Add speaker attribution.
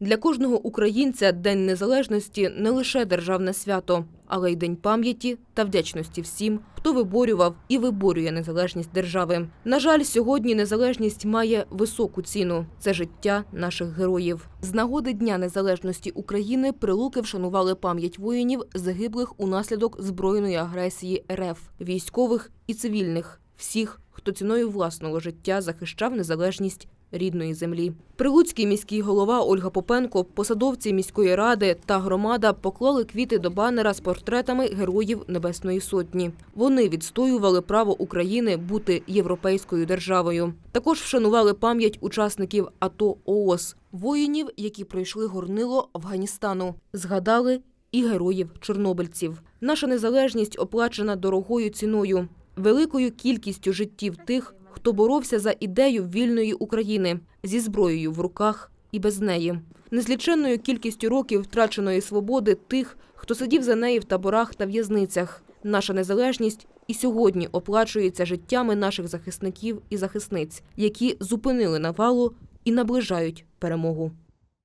Speaker 1: Для кожного українця День Незалежності не лише державне свято, але й день пам'яті та вдячності всім, хто виборював і виборює незалежність держави. На жаль, сьогодні незалежність має високу ціну це життя наших героїв. З нагоди Дня Незалежності України прилуки вшанували пам'ять воїнів, загиблих унаслідок збройної агресії РФ, військових і цивільних, всіх, хто ціною власного життя захищав незалежність рідної землі. Прилуцький міський голова Ольга Попенко, посадовці міської ради та громада поклали квіти до банера з портретами героїв Небесної Сотні. Вони відстоювали право України бути європейською державою. Також вшанували пам'ять учасників АТО ООС, воїнів, які пройшли горнило Афганістану. Згадали і героїв чорнобильців. Наша незалежність оплачена дорогою ціною, великою кількістю життів тих, хто боровся за ідею вільної України зі зброєю в руках і без неї, незліченною кількістю років втраченої свободи тих, хто сидів за неї в таборах та в'язницях. Наша незалежність і сьогодні оплачується життями наших захисників і захисниць, які зупинили навалу і наближають перемогу.